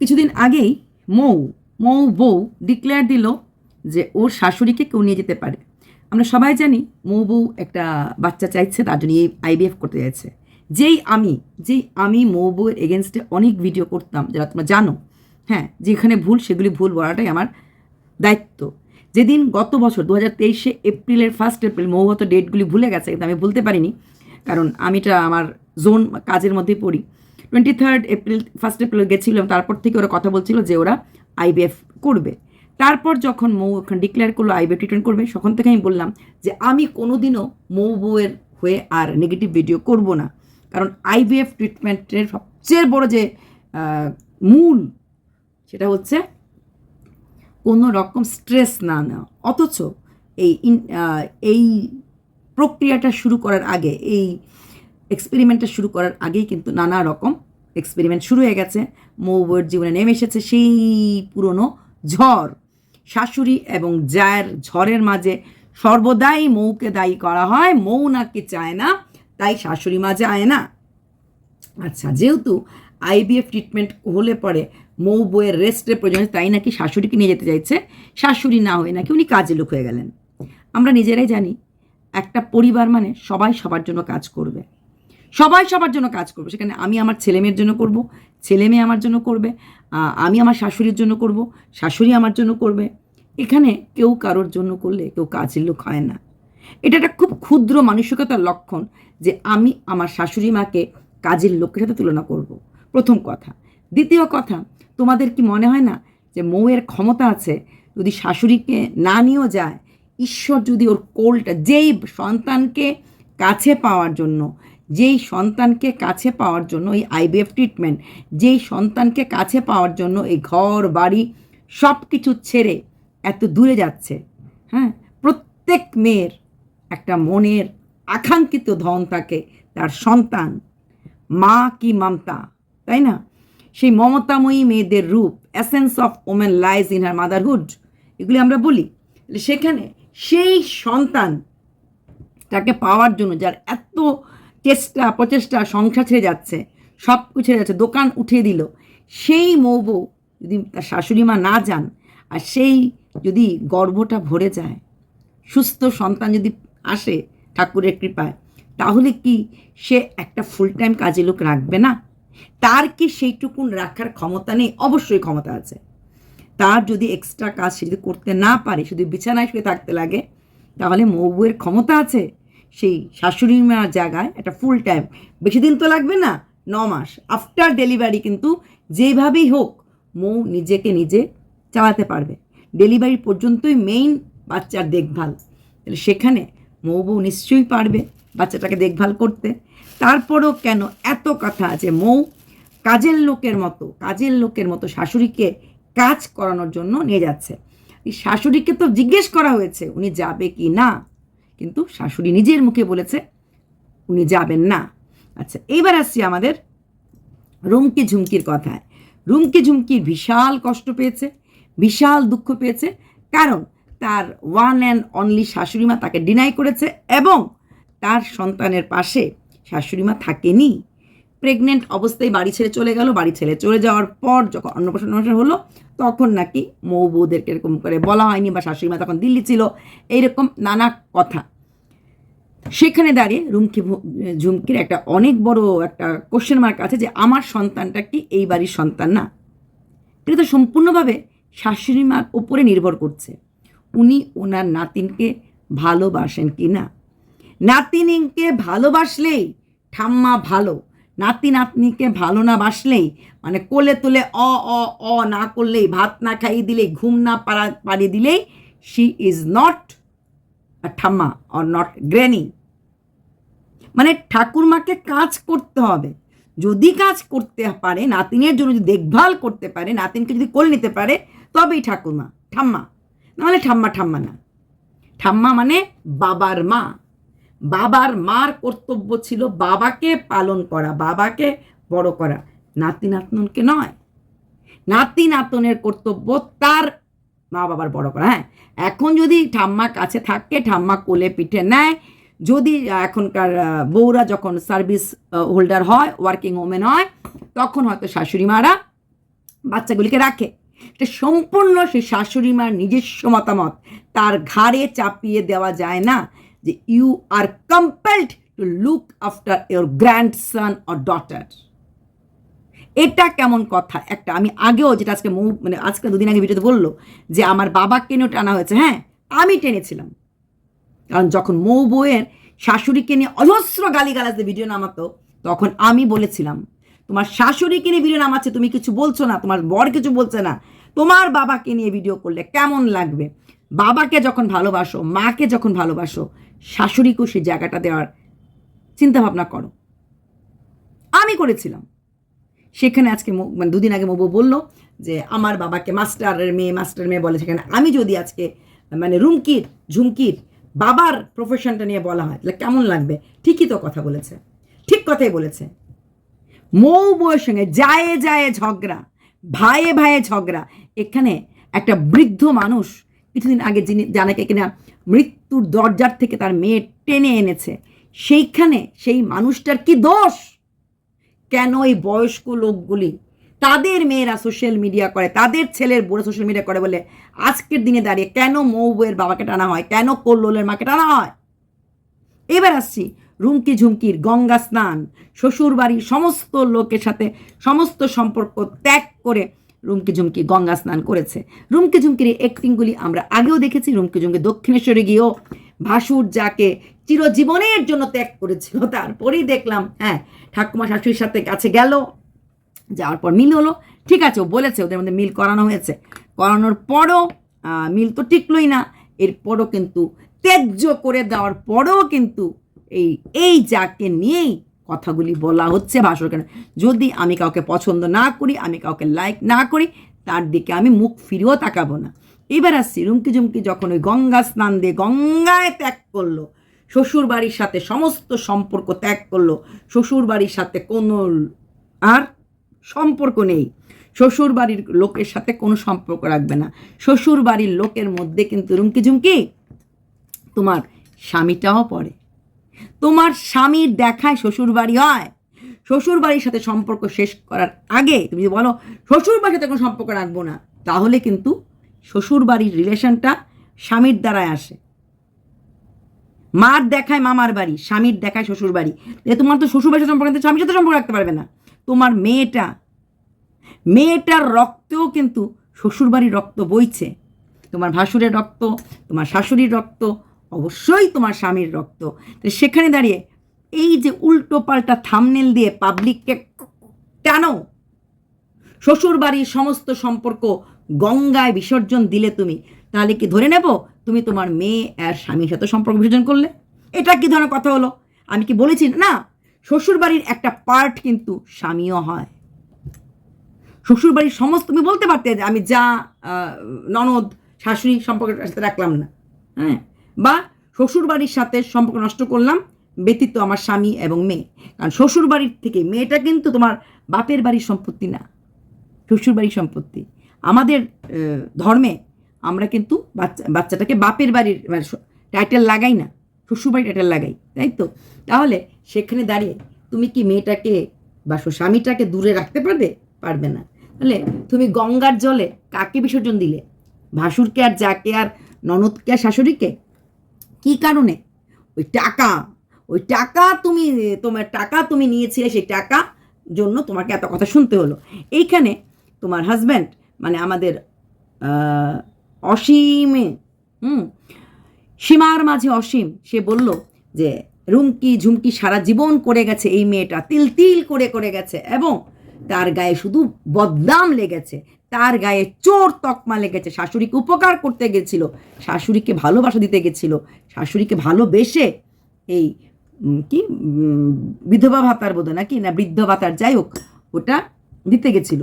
কিছুদিন আগেই মৌ মৌ বউ ডিক্লেয়ার দিল যে ওর শাশুড়িকে কেউ নিয়ে যেতে পারে। আমরা সবাই জানি মৌ বউ একটা বাচ্চা চাইছে, তার জন্য আইবিএফ করতে চাইছে যেই আমি যেই আমি মৌ বউয়ের এগেনস্টে অনেক ভিডিও করতাম, যারা তোমরা জানো হ্যাঁ যেখানে ভুল, সেগুলি ভুল বলাটাই আমার দায়িত্ব। যেদিন গত বছর দু হাজার তেইশে এপ্রিলের ফার্স্ট এপ্রিল মৌ ডেটগুলি ভুলে গেছে, কিন্তু আমি ভুলতে পারিনি, কারণ আমিটা আমার জোন কাজের মধ্যেই পড়ি। Twenty third April first April গেছিলাম তারপর থেকে ওরা কথা বলছিল যে ওরা আইবিএফ করবে। তারপর যখন মৌ ওখানে ডিক্লেয়ার করল আইবিএফ ট্রিটমেন্ট করবে, তখন থেকে আমি বললাম যে আমি কোনোদিনও মৌ বউয়ের হয়ে আর নেগেটিভ ভিডিও করব না। কারণ আইবিএফ ট্রিটমেন্টের সবচেয়ে বড় যে মূল সেটা হচ্ছে কোনো রকম স্ট্রেস না নেওয়া। অথচ এই এই প্রক্রিয়াটা শুরু করার আগে, এই এক্সপেরিমেন্টটা শুরু করার আগেই কিন্তু নানা রকম এক্সপেরিমেন্ট শুরু হয়ে গেছে। মৌ বউয়ের জীবনে নেমে এসেছে সেই পুরনো ঝড়। শাশুড়ি এবং জায়ের ঝড়ের মাঝে সর্বদাই মৌকে দায়ী করা হয়, মৌ নাকি চায় না, তাই শাশুড়ি মা যায় না। আচ্ছা যেহেতু আইবিএফ ট্রিটমেন্ট হলে পরে মৌ বইয়ের রেস্টের প্রয়োজন তাই নাকি শাশুড়িকে নিয়ে যেতে চাইছে? শাশুড়ি না হয়ে নাকি উনি কাজে লোক হয়ে গেলেন। আমরা নিজেরাই জানি, একটা পরিবার মানে সবাই সবার জন্য কাজ করবে। সবাই সবার জন্য কাজ করবে। সেখানে আমি আমার ছেলে মেয়ের জন্য করব, ছেলে মেয়ে আমার জন্য করবে আমি আমার শাশুড়ির জন্য করব, শাশুড়ি আমার জন্য করবে। এখানে কেউ কারোর জন্য করলে কেউ কাজের লোক হয় না। এটা একটা খুব ক্ষুদ্র মানসিকতার লক্ষণ যে আমি আমার শাশুড়ি মাকে কাজের লোকের সাথে তুলনা করব। প্রথম কথা। দ্বিতীয় কথা, তোমাদের কি মনে হয় না যে মৌয়ের ক্ষমতা আছে? যদি শাশুড়িকে না নিয়েও যায়, ঈশ্বর যদি ওর কোলটা, যেই সন্তানকে কাছে পাওয়ার জন্য যেই সন্তানকে কাছে পাওয়ার জন্য এই আইবিএফ ট্রিটমেন্ট যেই সন্তানকে কাছে পাওয়ার জন্য এই ঘর, বাড়ি সব কিছু ছেড়ে এত দূরে যাচ্ছে হ্যাঁ? প্রত্যেক মেয়ের একটা মনের আকাঙ্ক্ষিত ধন থাকে তার সন্তান, মা কি মমতা, তাই না? সেই মমতাময়ী মেয়েদের রূপ essence of women lies in her motherhood এগুলি আমরা বলি। সেখানে সেই সন্তান তাকে পাওয়ার জন্য যার এত চেষ্টা প্রচেষ্টা, সংসার ছেড়ে যাচ্ছে, সব কিছু ছেড়ে যাচ্ছে, দোকান উঠিয়ে দিল। সেই মৌবউ যদি তার শাশুড়ি মা না যান, আর সেই যদি গর্ভটা ভরে যায়, সুস্থ সন্তান যদি আসে ঠাকুরের কৃপায়, তাহলে কি সে একটা ফুল টাইম কাজে লোক রাখবে না? তার কি সেইটুকুন রাখার ক্ষমতা নেই? অবশ্যই ক্ষমতা আছে। তার যদি এক্সট্রা কাজ সে যদি করতে না পারে শুধু বিছানায় শুয়ে থাকতে লাগে, তাহলে মৌবুয়ের ক্ষমতা আছে। সেই শাশুড়ি মার জায়গায় একটা ফুল টাইম বেশি দিন তো লাগবে না, ন মাস। আফটার ডেলিভারি কিন্তু যেভাবেই হোক, মৌ নিজেকে নিজে চালাতে পারবে। ডেলিভারি পর্যন্তই মেইন বাচ্চার দেখভাল। তাহলে সেখানে মৌ বউ নিশ্চয়ই পারবে বাচ্চাটাকে দেখভাল করতে। তারপরও কেন এত কথা আছে মৌ? কাজের লোকের মতো, কাজের লোকের মতো শাশুড়িকে কাজ করানোর জন্য নিয়ে যাচ্ছে। এই শাশুড়িকে তো জিজ্ঞেস করা হয়েছে, উনি যাবে কি না? কিন্তু শাশুড়ি নিজের মুখে বলেছে, উনি যাবেন না। আচ্ছা এবার আসছি আমাদের রুমকি ঝুমকির কথায়। রুমকি ঝুমকি বিশাল কষ্ট পেয়েছে, বিশাল দুঃখ পেয়েছে, কারণ তার ওয়ান অ্যান্ড অনলি শাশুড়িমা তাকে ডিনাই করেছে এবং তার সন্তানের পাশে শাশুড়িমা থাকেনি। প্রেগনেন্ট অবস্থায় বাড়ি ছেড়ে চলে গেল, বাড়ি ছেড়ে চলে যাওয়ার পর যখন অন্নপ্রাশন হলো তখন নাকি মৌ বউদেরকে এরকম করে বলা হয়নি বা শাশুড়িমা তখন দিল্লি ছিল, এইরকম নানা কথা। সেখানে দাঁড়িয়ে রুমকি ঝুমকির একটা অনেক বড় একটা কোশ্চেন মার্ক আছে যে, আমার সন্তানটা কি এই বাড়ির সন্তান না? এটা তো সম্পূর্ণভাবে শাশুড়ি মার ওপরে নির্ভর করছে। উনি ওনার নাতিনকে ভালোবাসেন কি না? নাতিনিকে ভালোবাসলেই ঠাম্মা ভালো। নাতি নাতনিকে ভালো না বাসলেই মানে কোলে তুলে অ অ অ না করলেই, ভাত না খাইয়ে দিলেই, ঘুম না পারা পাড়িয়ে দিলেই শি ইজ নট ঠাম্মা অর নট গ্র্যানি মানে ঠাকুরমাকে কাজ করতে হবে। যদি কাজ করতে পারে, নাতিনের জন্য যদি দেখভাল করতে পারে, নাতিনকে যদি কোল নিতে পারে, তবেই ঠাকুরমা, ঠাম্মা। নাহলে ঠাম্মা ঠাম্মা না। ঠাম্মা মানে বাবার মা। বাবার মার কর্তব্য ছিল বাবাকে পালন করা, বাবাকে বড় করা। নাতি নাতনকে নয়। নাতি নাতনের কর্তব্য তার মা বাবার বড় করা হ্যাঁ। এখন যদি ঠাম্মা কাছে থাকে, ঠাম্মা কোলে পিঠে নেয়, যদি এখনকার বউরা যখন সার্ভিস হোল্ডার হয়, ওয়ার্কিং ওমেন হয়, তখন হয়তো শাশুড়ি মারা বাচ্চাগুলিকে রাখে। এটা সম্পূর্ণ সেই শাশুড়ি মার নিজস্ব মতামত। তার ঘাড়ে চাপিয়ে দেওয়া যায় না। যে you are compelled to look after your grandson or daughter এটা কেমন কথা? একটা, আমি আগেও যেটা আজকে মৌ মানে আজকে দুদিন আগে ভিডিওতে বলল যে আমার বাবাকে নিয়েও টানা হয়েছে। হ্যাঁ আমি টেনেছিলাম। কারণ যখন মৌ বউয়ের শাশুড়িকে নিয়ে অজস্র গালিগালাজে ভিডিও নামাতো, তখন আমি বলেছিলাম, তোমার শাশুড়িকে নিয়ে ভিডিও নামাচ্ছে, তুমি কিছু বলছো না, তোমার বর কিছু বলছে না, তোমার বাবাকে নিয়ে ভিডিও করলে কেমন লাগবে? বাবাকে যখন ভালোবাসো, মাকে যখন ভালোবাসো, শাশুড়িকেও সেই জায়গাটা দেওয়ার চিন্তা ভাবনা করো। আমি করেছিলাম। সেখানে আজকে মানে দুদিন আগে মবু বলল যে, আমার বাবাকে মাস্টারের মেয়ে, মাস্টার মেয়ে বলে সেখানে আমি যদি আজকে মানে রুমকির ঝুমকির বাবার প্রফেশনটা নিয়ে বলা হয়, তাহলে কেমন লাগবে? ঠিকই তো কথা বলেছে। ঠিক কথাই বলেছে। মৌ বউয়ের সঙ্গে যায় যায় ঝগড়া ভাইয়ে ভাইয়ে ঝগড়া। এখানে একটা বৃদ্ধ মানুষ কিছুদিন আগে যিনি জানাকে কিনা মৃত্যুর দরজার থেকে তার মেয়ে টেনে এনেছে, সেইখানে সেই মানুষটার কি দোষ? কেন এই বয়স্ক লোকগুলি তাদের মেয়েরা সোশ্যাল মিডিয়া করে, তাদের ছেলের বুড়ো সোশ্যাল মিডিয়া করে বলে আজকের দিনে দাঁড়িয়ে কেন মৌ বউয়ের বাবাকে টানা হয়? কেন কল্লোলের মাকে টানা হয়? এবার আসছি রুমকি ঝুমকির গঙ্গা স্নান শ্বশুর বাড়ির সমস্ত লোকের সাথে সমস্ত সম্পর্ক ত্যাগ করে রুমকি ঝুমকি গঙ্গা স্নান করেছে। রুমকি ঝুমকির এই অ্যাক্টিংগুলি আমরা আগেও দেখেছি। রুমকি ঝুমকি দক্ষিণেশ্বরে গিয়েও ভাসুর যাকে চিরজীবনের জন্য ত্যাগ করেছিল, তারপরেই দেখলাম হ্যাঁ ঠাকুমা শাশুড়ির সাথে কাছে গেল, যাওয়ার পর মিল হলো। ঠিক আছে, ও বলেছে, ওদের মধ্যে মিল করানো হয়েছে। করানোর পরও মিল তো টিকলই না। এরপরও কিন্তু ত্যায্য করে দেওয়ার পরেও কিন্তু এই এই যাকে নিয়েই কথাগুলি বলা হচ্ছে ভাষণ কেন যদি আমি কাউকে পছন্দ না করি, আমি কাউকে লাইক না করি, তার দিকে আমি মুখ ফিরেও তাকাবো না। এবার আসছি রুমকি ঝুমকি যখন ওই গঙ্গা স্নান দিয়ে গঙ্গায় ত্যাগ করল শ্বশুর বাড়ির সাথে সমস্ত সম্পর্ক ত্যাগ করল শ্বশুর বাড়ির সাথে কোনো আর সম্পর্ক নেই। শ্বশুর বাড়ির লোকের সাথে কোনো সম্পর্ক রাখবে না। শ্বশুর বাড়ির লোকের মধ্যে কিন্তু রুমকি ঝুমকি তোমার স্বামীটাও পড়ে। তোমার স্বামীর দেখায় শ্বশুর বাড়ি হয়। শ্বশুর বাড়ির সাথে সম্পর্ক শেষ করার আগে, তুমি যদি বলো শ্বশুর বাড়ির সাথে কোনো সম্পর্ক রাখব না, তাহলে কিন্তু শ্বশুর বাড়ির রিলেশনটা স্বামীর দ্বারায় আসে। মার দেখায় মামার বাড়ি, স্বামীর দেখায় শ্বশুর বাড়ি তোমার তো শ্বশুর বাড়ির সম্পর্ক স্বামীর সাথে সম্পর্ক রাখতে পারবে না। তোমার মেয়েটা, মেয়েটার রক্তেও কিন্তু শ্বশুর বাড়ির রক্ত বইছে। তোমার ভাসুরের রক্ত, তোমার শাশুড়ির রক্ত অবশ্যই তোমার স্বামীর রক্ত। সেখানে দাঁড়িয়ে এই যে উল্টো পাল্টা থামনেল দিয়ে পাবলিককে কেন শ্বশুর বাড়ির সমস্ত সম্পর্ক গঙ্গায় বিসর্জন দিলে তুমি? তাহলে কি ধরে নেব তুমি তোমার মেয়ে আর স্বামীর সাথে সম্পর্ক বিসর্জন করলে? এটা কি ধরনের কথা হলো? আমি কি বলেছি? না শ্বশুর বাড়ির একটা পার্ট কিন্তু স্বামীও হয়। শ্বশুর বাড়ির সমস্ত, তুমি বলতে পারতে আমি যা ননদ, শাশুড়ি সম্পর্কের সাথে রাখলাম না। হ্যাঁ? বা শ্বশুর বাড়ির সাথে সম্পর্ক নষ্ট করলাম, ব্যতীত আমার স্বামী এবং মেয়ে। কারণ শ্বশুর বাড়ির থেকে মেয়েটা কিন্তু তোমার বাপের বাড়ির সম্পত্তি না শ্বশুর বাড়ির সম্পত্তি। আমাদের ধর্মে আমরা কিন্তু বাচ্চা, বাচ্চাটাকে বাপের বাড়ির মানে টাইটেল লাগাই না শ্বশুর বাড়ির টাইটেল লাগাই, তাই তো? তাহলে সেখানে দাঁড়িয়ে তুমি কি মেয়েটাকে বা স্বামীটাকে দূরে রাখতে পারবে? পারবে না। তাহলে তুমি গঙ্গার জলে কাকে বিসর্জন দিলে? ভাসুরকে আর যাকে আর ননদকে আর শাশুড়িকে? কি কারণে? ওই টাকা। ওই টাকা তুমি, তোমার টাকা তুমি নিয়েছিলে, সেই টাকা জন্য তোমাকে এত কথা শুনতে হলো। এইখানে তোমার হাজব্যান্ড মানে আমাদের অসীমে, হুম? সীমার মাঝে অসীম, সে বলল যে, রুমকি ঝুমকি সারা জীবন করে গেছে এই মেয়েটা, তিল তিল করে করে গেছে। এবং তার গায়ে শুধু বদনাম লেগেছে তার গায়ে চোর তকমা লেগেছে। শাশুড়িকে উপকার করতে গেছিল শাশুড়িকে ভালোবাসা দিতে গেছিল শাশুড়িকে ভালোবেসে এই কি বিধবা ভাতার বোধ নাকি? না বৃদ্ধ ভাতার যাই হোক ওটা দিতে গেছিল।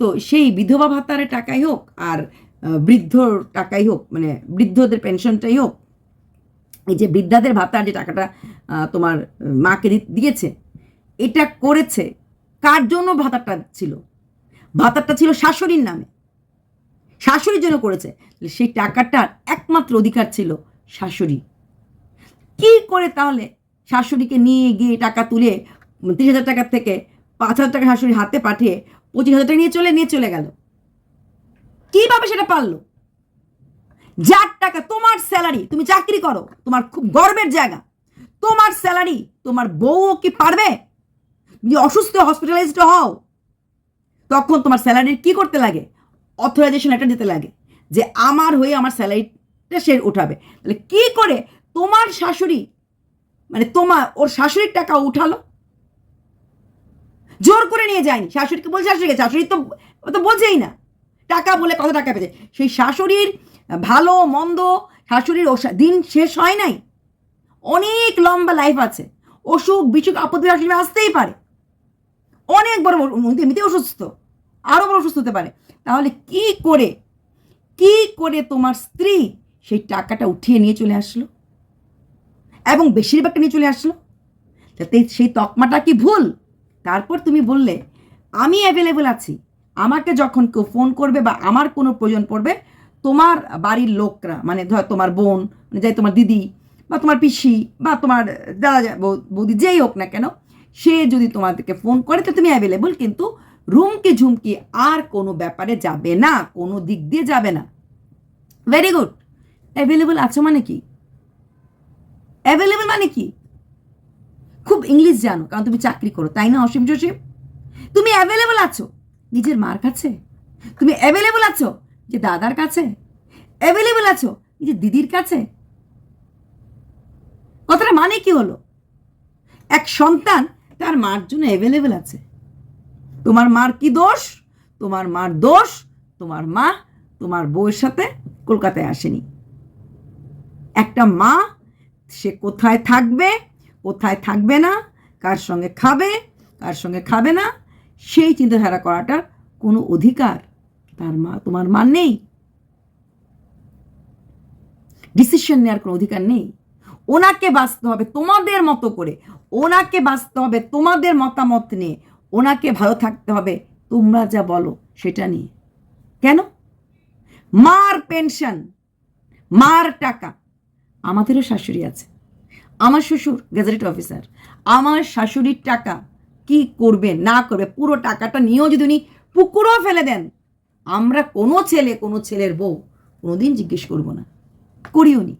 তো সেই বিধবা ভাতার টাকাই হোক আর আহ, বৃদ্ধর টাকাই হোক মানে বৃদ্ধদের পেনশনটাই হোক এই যে বৃদ্ধাদের ভাতার যে টাকাটা তোমার মাকে দিয়েছে এটা করেছে কার জন্য ভাতারটা ছিল? ভাতারটা ছিল শাশুড়ির নামে। শাশুড়ির জন্য করেছে, সেই টাকাটার একমাত্র অধিকার ছিল শাশুড়ি। কি করে তাহলে শাশুড়িকে নিয়ে গিয়ে টাকা তুলে তিরিশ হাজার টাকার থেকে পাঁচ হাজার টাকা শাশুড়ির হাতে পাঠিয়ে পঁচিশ হাজার টাকা নিয়ে চলে নিয়ে চলে গেল? কীভাবে সেটা পারল? যার টাকা, তোমার স্যালারি, তুমি চাকরি করো, তোমার খুব গর্বের জায়গা। তোমার স্যালারি, তোমার বউও কি পারবে? যদি অসুস্থ হসপিটালাইজড হও, তখন তোমার স্যালারির কি করতে লাগে? অথরাইজেশন একটা দিতে লাগে যে আমার হয়ে আমার স্যালারিটা সে উঠাবে। তাহলে কি করে তোমার শাশুড়ি মানে তোমার, ওর শাশুড়ির টাকা উঠালো? জোর করে নিয়ে যায়নি। শাশুড়িকে বলছে শাশুড়িকে শাশুড়ি তো, ও তো বোঝেই না। টাকা বলে কত টাকা পেয়েছে? সেই শাশুড়ির ভালো, মন্দ শাশুড়ির দিন শেষ হয় নাই। অনেক লম্বা লাইফ আছে। অসুখ বিসুখ আপত্তি শাশুড়ি আসতেই পারে। অনেক বড় উনি তো অসুস্থ। আরও বড় অসুস্থ হতে পারে। তাহলে কি করে কি করে তোমার স্ত্রী সেই টাকাটা উঠিয়ে নিয়ে চলে আসলো? এবং বেশিরভাগটা নিয়ে চলে আসলো? যাতে সেই তকমাটা কি ভুল? তারপর তুমি বললে, আমি অ্যাভেলেবল আছি। আমাকে যখন কেউ ফোন করবে বা আমার কোনো প্রয়োজন পড়বে, তোমার বাড়ির লোকরা মানে ধর তোমার বোন মানে যাই তোমার দিদি বা তোমার পিসি বা তোমার দাদা বৌদি যেই হোক না কেন সে যদি তোমাদেরকে ফোন করে, তো তুমি অ্যাভেলেবল কিন্তু রুমকি ঝুমকি আর কোনো ব্যাপারে যাবে না, কোনো দিক দিয়ে যাবে না। ভেরি গুড অ্যাভেলেবল আছো মানে কি? অ্যাভেলেবল মানে কি? খুব ইংলিশ জানো, কারণ তুমি চাকরি করো, তাই না অসীম জসীম তুমি অ্যাভেলেবল আছো? নিজের মার কাছে? তুমি অ্যাভেলেবল আছো? যে দাদার কাছে? অ্যাভেলেবল আছো? নিজের দিদির কাছে? কথাটা মানে কি হলো? এক সন্তান তার মার জন্য অ্যাভেলেবেল আছে। তোমার মার কি দোষ? তোমার মার দোষ, তোমার মা তোমার বউয়ের সাথে কলকাতায় আসেনি। একটা মা, সে কোথায় থাকবে কোথায় থাকবে না, কার সঙ্গে খাবে, কার সঙ্গে খাবে না, সেই চিন্তাধারা করাটার কোনো অধিকার তার মা, তোমার মা নেই। ডিসিশন নেওয়ার কোনো অধিকার নেই। ওনাকে বাঁচতে হবে তোমাদের মতো করে। ওনাকে বাঁচতে হবে তোমাদের মতামত নিয়ে। ওনাকে ভালো থাকতে হবে, তোমরা যা বলো সেটা নিয়ে। কেন? মার পেনশন, মার টাকা। আমাদেরও শাশুড়ি আছে। আমার শ্বশুর গ্যাজেটেড অফিসার। আমার শাশুড়ির টাকা কি করবে, না করবে, পুরো টাকাটা নিয়েও যদি উনি পুকুরও ফেলে দেন, আমরা কোনো ছেলে, কোনো ছেলের বউ কোনোদিন জিজ্ঞেস করব না। করিও নি।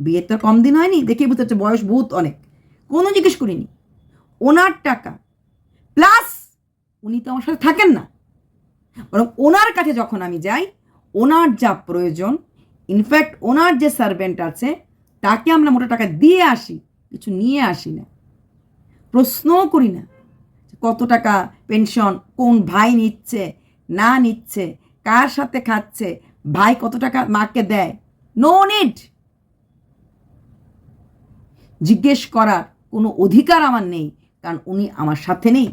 বিয়ের তো কম দিন হয়নি দেখে বুঝতে হচ্ছে বয়স বহুত অনেক। কোনো জিজ্ঞেস করিনি। ওনার টাকা প্লাস উনি তো আমার সাথে থাকেন না। বরং ওনার কাছে যখন আমি যাই, ওনার যা প্রয়োজন ইনফ্যাক্ট ওনার যে সার্ভেন্ট আছে, তাকে আমরা মোটা টাকা দিয়ে আসি, কিছু নিয়ে আসি না। প্রশ্নও করি না কত টাকা পেনশন কোন ভাই নিচ্ছে, না নিচ্ছে, কার সাথে খাচ্ছে, ভাই কত টাকা মাকে দেয়। নো নিড জিজ্ঞেস করার কোনো অধিকার আমার নেই, কারণ উনি আমার সাথে নেই।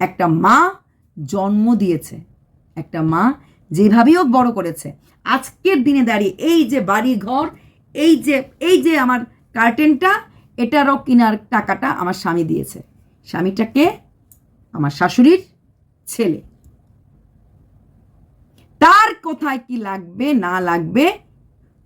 একটা মা জন্ম দিয়েছে, একটা মা যেভাবেই হোক বড় করেছে। আজকের দিনে দাঁড়িয়ে এই যে বাড়ি ঘর এই যে এই যে আমার কার্টেনটা এটারও কেনার টাকাটা আমার স্বামী দিয়েছে। স্বামীটাকে আমার শাশুড়ির ছেলে। তার কোথায় কি লাগবে, না লাগবে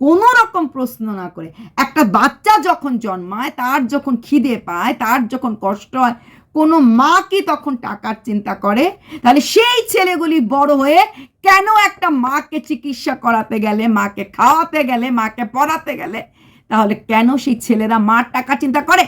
কোনো রকম প্রশ্ন না করে। একটা বাচ্চা যখন জন্মায়, তার যখন খিদে পায়, তার যখন কষ্ট হয়, কোনো মা কি তখন টাকার চিন্তা করে? তাহলে সেই ছেলেগুলি বড় হয়ে কেন একটা মাকে চিকিৎসা করাতে গেলে, মাকে খাওয়াতে গেলে, মাকে পড়াতে গেলে? তাহলে কেন সেই ছেলেরা মার টাকা চিন্তা করে?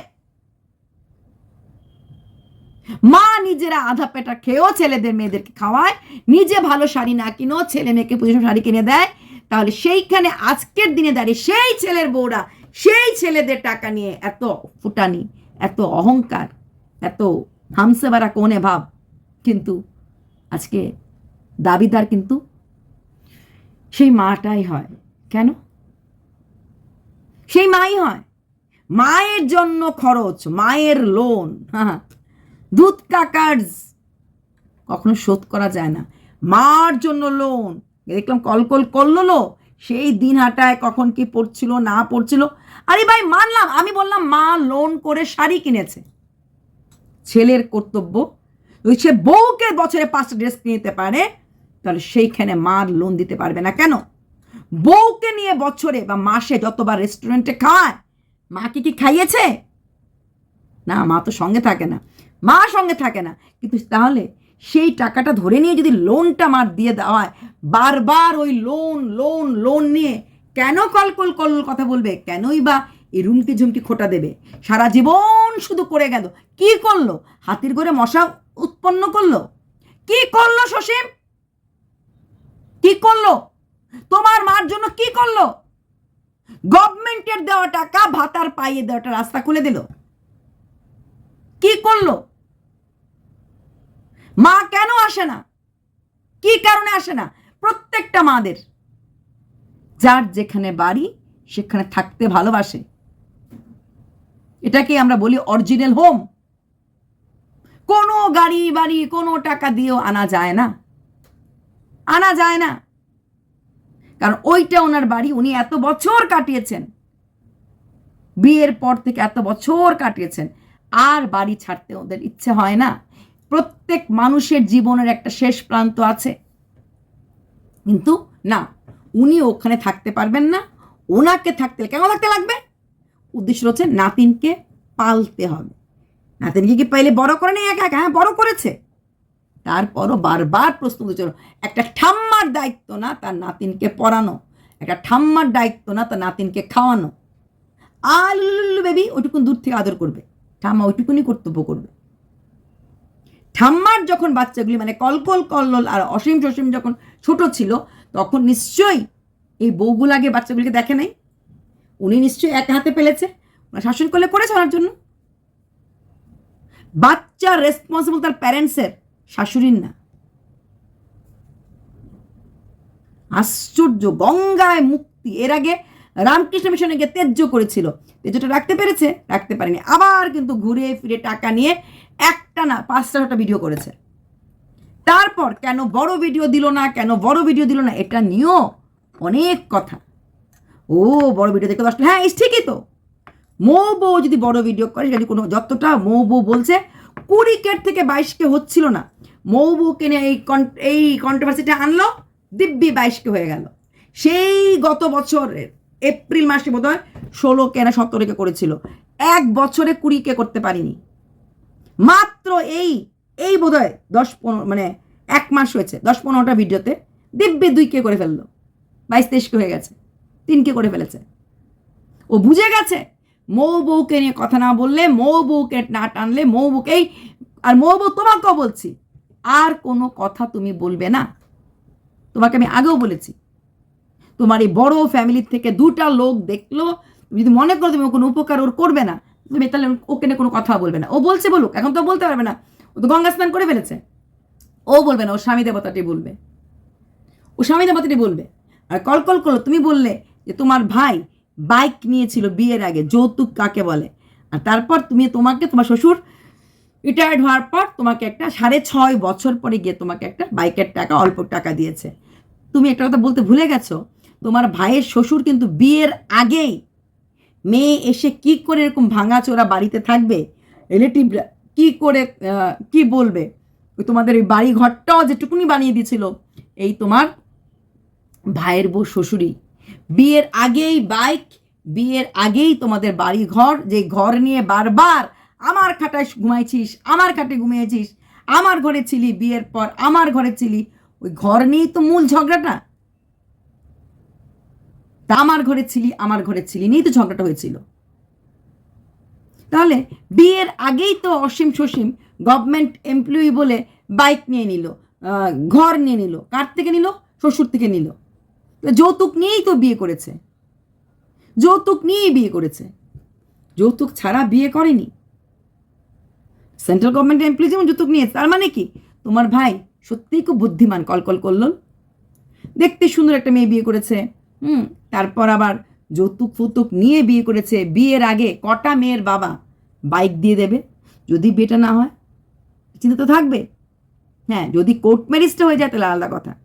মা নিজেরা আধা পেটা খেয়েও ছেলেদের মেয়েদেরকে খাওয়ায়, নিজে ভালো শাড়ি না কিনেও ছেলে মেয়েকে পুজো শাড়ি কিনে দেয়। তাহলে সেইখানে আজকের দিনে দাঁড়িয়ে সেই ছেলের বউরা, সেই ছেলেদের টাকা নিয়ে এত ফুটানি, এত অহংকার, এত হামসে বারা কোনে ভাব। কিন্তু আজকে দাবিদার কিন্তু সেই মাটাই হয়। কেন? সেই মাই হয়। মায়ের জন্য খরচ, মায়ের লোন হ্যাঁ দুধ কাকার্স কখনো শোধ করা যায় না। মার জন্য লোন দেখলাম কল কল করল লো সেই দিন হাটায় কখন কি পড়ছিল, না পড়ছিল। আরে ভাই, মানলাম, আমি বললাম, মা লোন করে শাড়ি কিনেছে। ছেলের কর্তব্য। ওই সে বউকে বছরে পাঁচটা ড্রেস কিনে দিতে পারে, তাহলে সেইখানে মার লোন দিতে পারবে না। কেন? বউকে নিয়ে বছরে বা মাসে যতবার রেস্টুরেন্টে খায় মাকে কি খাইয়েছে? না, মা তো সঙ্গে থাকে না। মা সঙ্গে থাকে না। কিন্তু তাহলে সেই টাকাটা ধরে নিয়ে যদি লোনটা মার দিয়ে দেওয়া হয়, বারবার ওই লোন লোন লোন নিয়ে কেন কলকল কল কথা বলবে? কেনই বা এই রুমকি ঝুমকি খোটা দেবে? সারা জীবন শুধু করে গেল। কি করল? হাতির করে মশা উৎপন্ন করল? কি করল সসীম কি করল? তোমার মার জন্য কি করল? গভর্নমেন্টের দেওয়া টাকা ভাতার পাইয়ে দেওয়াটা রাস্তা খুলে দিল। কি করল? মা কেন আসে না? কি কারণে আসে না? প্রত্যেকটা মাদের। যার যেখানে বাড়ি, সেখানে থাকতে ভালোবাসে। এটাকে আমরা বলি অরিজিনাল হোম কোনো গাড়ি, বাড়ি, কোনো টাকা দিয়েও আনা যায় না। আনা যায় না। কারণ ওইটা ওনার বাড়ি, উনি এত বছর কাটিয়েছেন। বিয়ের পর থেকে এত বছর কাটিয়েছেন। আর বাড়ি ছাড়তে ওদের ইচ্ছে হয় না। প্রত্যেক মানুষের জীবনের একটা শেষ প্রান্ত আছে। কিন্তু না, উনি ওখানে থাকতে পারবেন না, ওনাকে থাকতে কেন থাকতে লাগবে? উদ্দেশ্য হচ্ছে নাতিনকে পালতে হবে। নাতিনকে কি পাইলে বড় করে নেই একা একা? হ্যাঁ বড় করেছে। তারপরও বারবার প্রশ্ন উঠেছিল একটা ঠাম্মার দায়িত্ব না তার নাতিনকে পড়ানো, একটা ঠাম্মার দায়িত্ব না তার নাতিনকে খাওয়ানো। আলু বেবি ওইটুকুন দূর থেকে আদর করবে ঠাম্মা ওইটুকুনি কর্তব্য করবে ঠাম্মার যখন বাচ্চাগুলি মানে কলকল, কল্লোল আর অসীম সসীম যখন ছোট ছিল, তখন নিশ্চয়ই এই বউগুলো আগে বাচ্চাগুলিকে দেখে নাই। উনি নিশ্চয়ই এক হাতে পেলেছে। ওনার শাসন করলে করেছে ওনার জন্য। বাচ্চার রেসপন্সিবল তার প্যারেন্টসের শাশুড়ির না। আশ্চর্য, গঙ্গায় মুক্তি। এর আগে রামকৃষ্ণ মিশনে গিয়ে তেজ্য করেছিল। তেজ্যটা রাখতে পেরেছে, রাখতে পারেনি। আবার কিন্তু ঘুরে ফিরে টাকা নিয়ে একটা না পাঁচটা ছটা ভিডিও করেছে। তারপর কেন বড় ভিডিও দিল না, কেন বড় ভিডিও দিল না, এটা নিয়েও অনেক কথা। ও, বড় ভিডিও দেখতে দশটা হ্যাঁ এই ঠিকই তো। মৌ বউ যদি বড় ভিডিও করে যদি কোনো, যতটা মৌ বউ বলছে, কুড়ি কেট থেকে বাইশকে হচ্ছিল না। মৌ নিয়ে এই কন- এই কন্ট্রোভার্সিটা আনলো, দিব্যি বাইশকে হয়ে গেল। সেই গত বছরের এপ্রিল মাসে বোধ হয় ষোলো কে না সতেরোকে করেছিল। এক বছরে কুড়ি কে করতে পারিনি। মাত্র এই এই বোধ হয় দশ পনেরো মানে এক মাস হয়েছে, দশ পনেরোটা ভিডিওতে দিব্যি দুইকে করে ফেলল। বাইশ, তেইশ কে হয়ে গেছে, তিন কে করে ফেলেছে। ও বুঝে গেছে, মৌ বউকে নিয়ে কথা না বললে, মৌ বউকে না টানলে, মৌ বউকেই, আর মৌ বউ তোমাকেও বলছি, আর কোনো কথা তুমি বলবে না। তোমাকে আমি আগেও বলেছি তোমার এই বড় ফ্যামিলির থেকে দুটা লোক দেখল তুমি যদি মনে করো তুমি কোনো উপকার ওর করবে না, তুমি তাহলে ওকে নিয়ে কোনো কথা বলবে না। ও বলছে বলুক, এখন তো বলতে পারবে না। ও তো গঙ্গা স্নান করে ফেলেছে। ও বলবে না ও স্বামী দেবতাটি বলবে। ও স্বামী দেবতাটি বলবে, আর কল কল করল, তুমি বললে যে তোমার ভাই বাইক নিয়েছিল বিয়ের আগে, যৌতুক কাকে বলে? আর তারপর তুমি তোমাকে, তোমার শ্বশুর রিটায়ার্ড হওয়ার পর তোমাকে একটা সাড়ে ছয় বছর পরে গিয়ে তোমাকে একটা বাইকের টাকা, অল্প টাকা দিয়েছে। তুমি একটা কথা বলতে ভুলে গেছো? তোমার ভাইয়ের শ্বশুর কিন্তু বিয়ের আগেই মেয়ে এসে কি করে এরকম ভাঙাচোরা বাড়িতে থাকবে? রিলেটিভরা কি করে কি বলবে? ওই তোমাদের এই বাড়ি ঘরটাও যেটুকুনি বানিয়ে দিয়েছিল, এই তোমার ভাইয়ের বউ শ্বশুরি বিয়ের আগেই বাইক বিয়ের আগেই তোমাদের বাড়ি ঘর যে ঘর নিয়ে বারবার আমার খাটায় ঘুমাইছিস, আমার খাটে ঘুমিয়েছিস, আমার ঘরে ছিলি, বিয়ের পর আমার ঘরে ছিলি, ওই ঘর নিয়েই তো মূল ঝগড়াটা। তা আমার ঘরে ছিলি, আমার ঘরে ছিলি নিয়েই তো ঝগড়াটা হয়েছিল। তাহলে বিয়ের আগেই তো অসীম সসীম গভর্নমেন্ট এমপ্লয়ি বলে বাইক নিয়ে নিল ঘর নিয়ে নিল, কার থেকে নিল? শ্বশুর থেকে নিল। যৌতুক নিয়েই তো বিয়ে করেছে। যৌতুক নিয়েই বিয়ে করেছে। যৌতুক ছাড়া বিয়ে করেনি। সেন্ট্রাল গভর্নমেন্ট এমপ্লয়ি যেমন যৌতুক নিয়েছে, তার মানে কি? তোমার ভাই সত্যিই খুব বুদ্ধিমান, কলকল করল দেখতে সুন্দর একটা মেয়ে বিয়ে করেছে। হুম, তারপর আবার যৌতুক ফুতুক নিয়ে বিয়ে করেছে বিয়ের আগে কটা মেয়ের বাবা। বাইক দিয়ে দেবে, যদি বিয়েটা না হয়, চিন্তা তো থাকবে। হ্যাঁ যদি কোর্ট ম্যারিজটা হয়ে যায় তাহলে আলাদা কথা।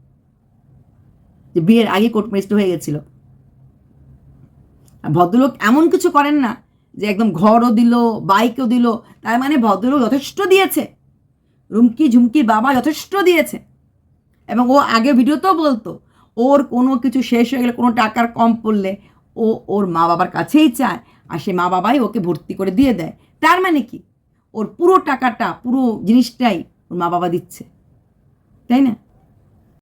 যে বিয়ের আগে কোর্ট ম্যারিজটা হয়ে গেছিল। ভদ্রলোক এমন কিছু করেন না যে একদম ঘরও দিল, বাইকও দিল, তার মানে ভদ্রলোক যথেষ্ট দিয়েছে। রুমকি ঝুমকির বাবা যথেষ্ট দিয়েছে। এবং ও আগে ভিডিওতেও বলতো ওর কোনো কিছু শেষ হয়ে গেলে কোনো টাকার কম পড়লে ও ওর মা বাবার কাছেই চায় আর সে মা বাবাই ওকে ভর্তি করে দিয়ে দেয়। তার মানে কি? ওর পুরো টাকাটা, পুরো জিনিসটাই ওর মা বাবা দিচ্ছে। তাই না?